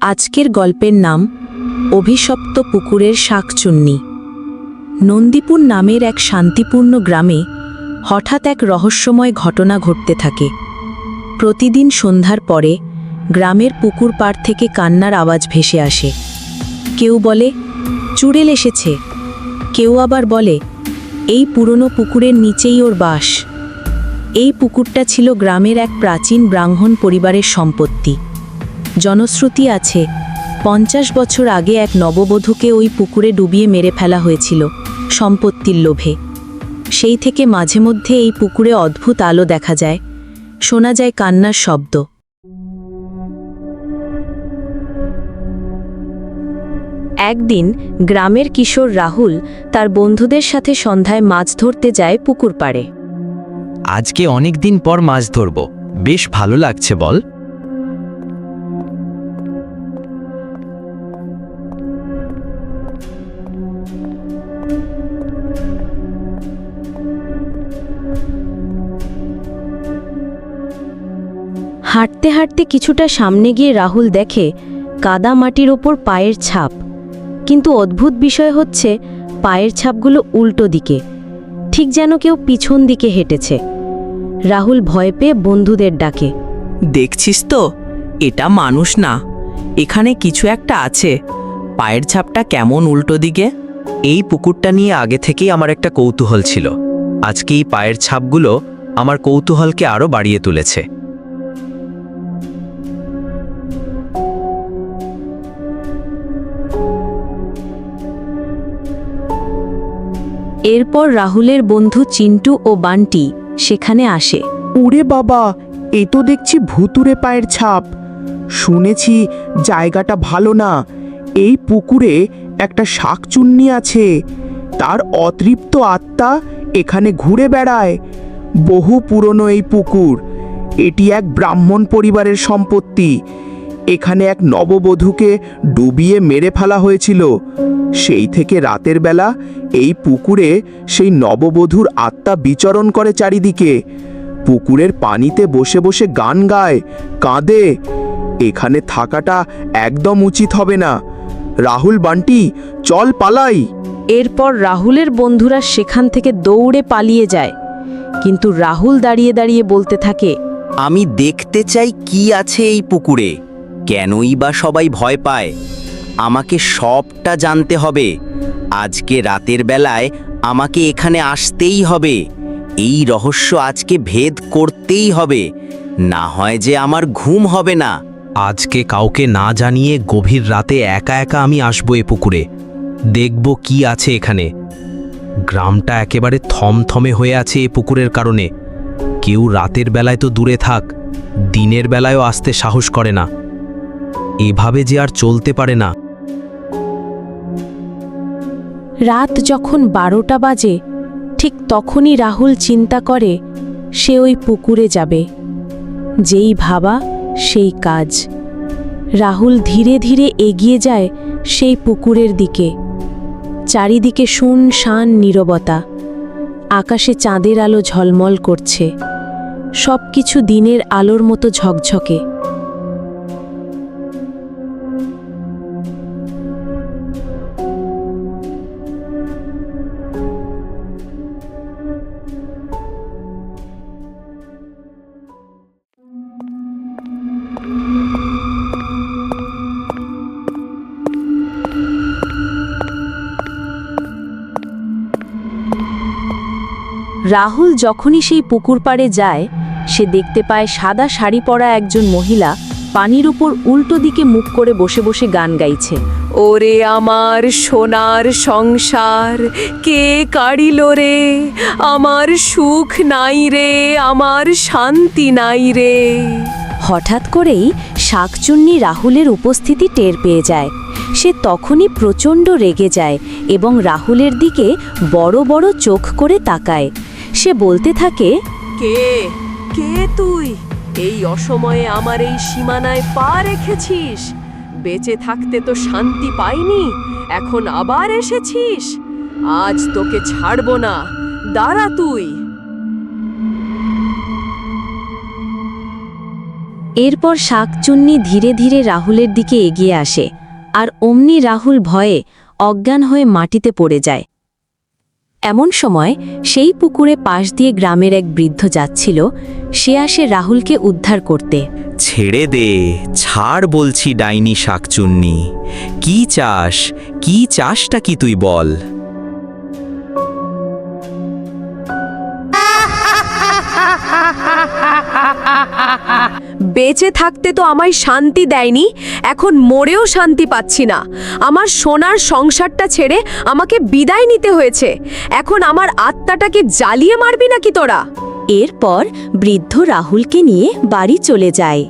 আজকের গল্পের নাম, অভিশপ্ত পুকুরের শাকচুন্নি। নন্দীপুর নামের এক শান্তিপূর্ণ গ্রামে হঠাৎ এক রহস্যময় ঘটনা ঘটতে থাকে। প্রতিদিন সন্ধ্যার পরে গ্রামের পুকুর পাড় থেকে কান্নার আওয়াজ ভেসে আসে। কেউ বলে, চুড়েল এসেছে। কেউ আবার বলে, এই পুরনো পুকুরের নিচেই ওর বাস। এই পুকুরটা ছিল গ্রামের এক প্রাচীন ব্রাহ্মণ পরিবারের সম্পত্তি। জনশ্রুতি আছে। পঞ্চাশ বছর আগে এক নববধূকে ওই পুকুরে ডুবিয়ে মেরে ফেলা হয়েছিল, সম্পত্তির লোভে। সেই থেকে মাঝে মধ্যে এই পুকুরে অদ্ভুত আলো দেখা যায়, শোনা যায় কান্নার শব্দ। একদিন গ্রামের কিশোর রাহুল তার বন্ধুদের সাথে সন্ধ্যায় মাছ ধরতে যায় পুকুর পাড়ে। আজকে অনেক দিন পর মাছ ধরব, বেশ ভালো লাগছে বল। হাঁটতে হাঁটতে কিছুটা সামনে গিয়ে রাহুল দেখে কাদা মাটির ওপর পায়ের ছাপ। কিন্তু অদ্ভুত বিষয় হচ্ছে, পায়ের ছাপগুলো উল্টো দিকে, ঠিক যেন কেউ পিছন দিকে হেঁটেছে। রাহুল ভয় পেয়ে বন্ধুদের ডাকে, দেখছিস তো, এটা মানুষ না, এখানে কিছু একটা আছে, পায়ের ছাপটা কেমন উল্টো দিকে? এই পুকুরটা নিয়ে আগে থেকেই আমার একটা কৌতূহল ছিল। আজকে এই পায়ের ছাপগুলো আমার কৌতূহলকে আরও বাড়িয়ে তুলেছে। এরপর রাহুলের বন্ধু চিন্টু ও বান্টি সেখানে আসে। ওরে বাবা, এ তো দেখছি ভুতুরে পায়ের ছাপ। শুনেছি জায়গাটা ভালো না। এই পুকুরে একটা শাকচুন্নি আছে। তার অতৃপ্ত আত্মা এখানে ঘুরে বেড়ায়। বহু পুরনো এই পুকুর। এটি এক ব্রাহ্মণ পরিবারের সম্পত্তি। এখানে এক নববধূকে ডুবিয়ে মেরে ফেলা হয়েছিল। সেই থেকে রাতের বেলা এই পুকুরে সেই নববধূর আত্মা বিচরণ করে চারিদিকে। পুকুরের পানিতে বসে বসে গান গায় কাঁদে। এখানে থাকাটা একদম উচিত হবে না। রাহুল বান্টি চল পালাই। এরপর রাহুলের বন্ধুরা সেখান থেকে দৌড়ে পালিয়ে যায়। কিন্তু রাহুল দাঁড়িয়ে দাঁড়িয়ে বলতে থাকে আমি দেখতে চাই কি আছে এই পুকুরে। কেনই বা সবাই ভয় পায়? আমাকে সবটা জানতে হবে। আজকে রাতের বেলায় আমাকে এখানে আসতেই হবে। এই রহস্য আজকে ভেদ করতেই হবে। না হয় যে আমার ঘুম হবে না। আজকে কাউকে না জানিয়ে গভীর রাতে একা একা আমি আসব এ পুকুরে। দেখব কি আছে এখানে। গ্রামটা একেবারে থমথমে হয়ে আছে এ পুকুরের কারণে। কেউ রাতের বেলায় তো দূরে থাক, দিনের বেলায়ও আসতে সাহস করে না। এভাবে যে আর চলতে পারে না। রাত যখন বারোটা বাজে, ঠিক তখনই রাহুল চিন্তা করে, সে ওই পুকুরে যাবে। যেই ভাবা, সেই কাজ। রাহুল ধীরে ধীরে এগিয়ে যায় সেই পুকুরের দিকে। চারিদিকে শুন শান নীরবতা। আকাশে চাঁদের আলো ঝলমল করছে। সব কিছু দিনের আলোর মতো ঝকঝকে। রাহুল যখনই সেই পুকুর পাড়ে যায় সে দেখতে পায় সাদা শাড়ি পরা একজন মহিলা পানির উপর উল্টো দিকে মুখ করে বসে বসে গান গাইছে। ওরে আমার সোনার সংসার কে কাড়িল রে? আমার সুখ নাই রে আমার শান্তি নাই রে। হঠাৎ করেই শাকচুন্নি রাহুলের উপস্থিতি টের পেয়ে যায়। সে তখনই প্রচণ্ড রেগে যায় এবং রাহুলের দিকে বড় বড় চোখ করে তাকায়। সে বলতে থাকে কে কে তুই? এই অসময়ে আমার এই সীমানায় পা রেখেছিস। বেঁচে থাকতে তো শান্তি পাইনি এখন আবার এসেছিস। আজ তোকে ছাড়বো না দাঁড়া তুই। এরপর শাকচুন্নি ধীরে ধীরে রাহুলের দিকে এগিয়ে আসে আর অমনি রাহুল ভয়ে অজ্ঞান হয়ে মাটিতে পড়ে যায়। এমন সময় সেই পুকুরে পাশ দিয়ে গ্রামের এক বৃদ্ধ যাচ্ছিল, সে আসে রাহুলকে উদ্ধার করতে। ছেড়ে দে, ছাড় বলছি ডাইনি শাকচুন্নি। কি চাস, কি চাষটা কি তুই বল। বেঁচে থাকতে তো আমায় শান্তি দেয়নি, এখন মরেও শান্তি পাচ্ছি না। আমার সোনার সংসারটা ছেড়ে আমাকে বিদায় নিতে হয়েছে, এখন আমার আত্মাটাকে জ্বালিয়ে মারবি নাকি তোরা? এরপর বৃদ্ধ রাহুলকে নিয়ে বাড়ি চলে যায়।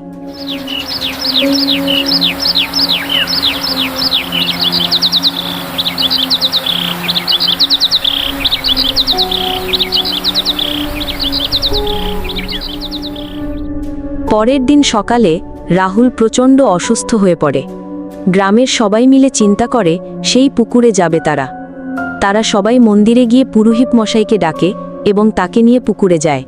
পরের দিন সকালে রাহুল প্রচণ্ড অসুস্থ হয়ে পড়ে। গ্রামের সবাই মিলে চিন্তা করে সেই পুকুরে যাবে তারা। তারা সবাই মন্দিরে গিয়ে পুরোহিত মশাইকে ডাকে এবং তাকে নিয়ে পুকুরে যায়।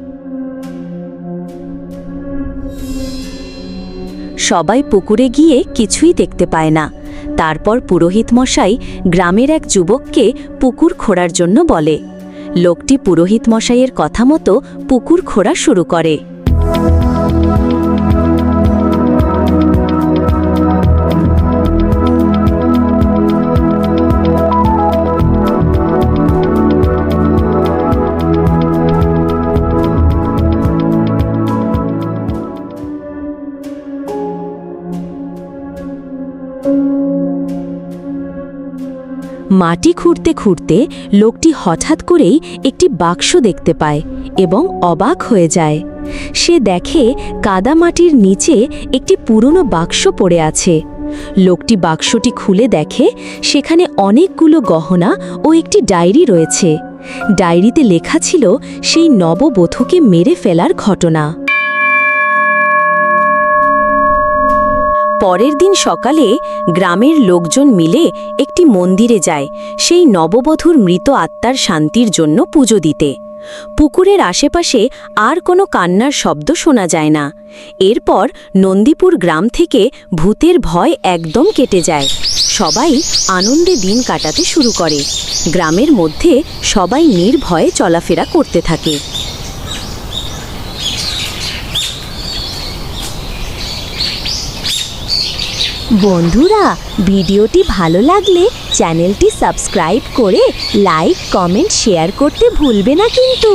সবাই পুকুরে গিয়ে কিছুই দেখতে পায় না। তারপর পুরোহিত মশাই গ্রামের এক যুবককে পুকুর খোঁড়ার জন্য বলে। লোকটি পুরোহিত মশাইয়ের কথা মতো পুকুর খোঁড়া শুরু করে। মাটি খুঁড়তে খুঁড়তে লোকটি হঠাৎ করেই একটি বাক্স দেখতে পায় এবং অবাক হয়ে যায়। সে দেখে কাদামাটির নিচে একটি পুরনো বাক্স পড়ে আছে। লোকটি বাক্সটি খুলে দেখে সেখানে অনেকগুলো গহনা ও একটি ডায়েরি রয়েছে। ডায়েরিতে লেখা ছিল, সেই নববধূকে মেরে ফেলার ঘটনা। পরের দিন সকালে গ্রামের লোকজন মিলে একটি মন্দিরে যায়, সেই নববধূর মৃত আত্মার শান্তির জন্য পুজো দিতে। পুকুরের আশেপাশে আর কোনো কান্নার শব্দ শোনা যায় না। এরপর নন্দীপুর গ্রাম থেকে ভূতের ভয় একদম কেটে যায়। সবাই আনন্দে দিন কাটাতে শুরু করে। গ্রামের মধ্যে সবাই নির্ভয়ে চলাফেরা করতে থাকে। বন্ধুরা ভিডিওটি ভালো লাগলে চ্যানেলটি সাবস্ক্রাইব করে লাইক কমেন্ট শেয়ার করতে ভুলবে না কিন্তু।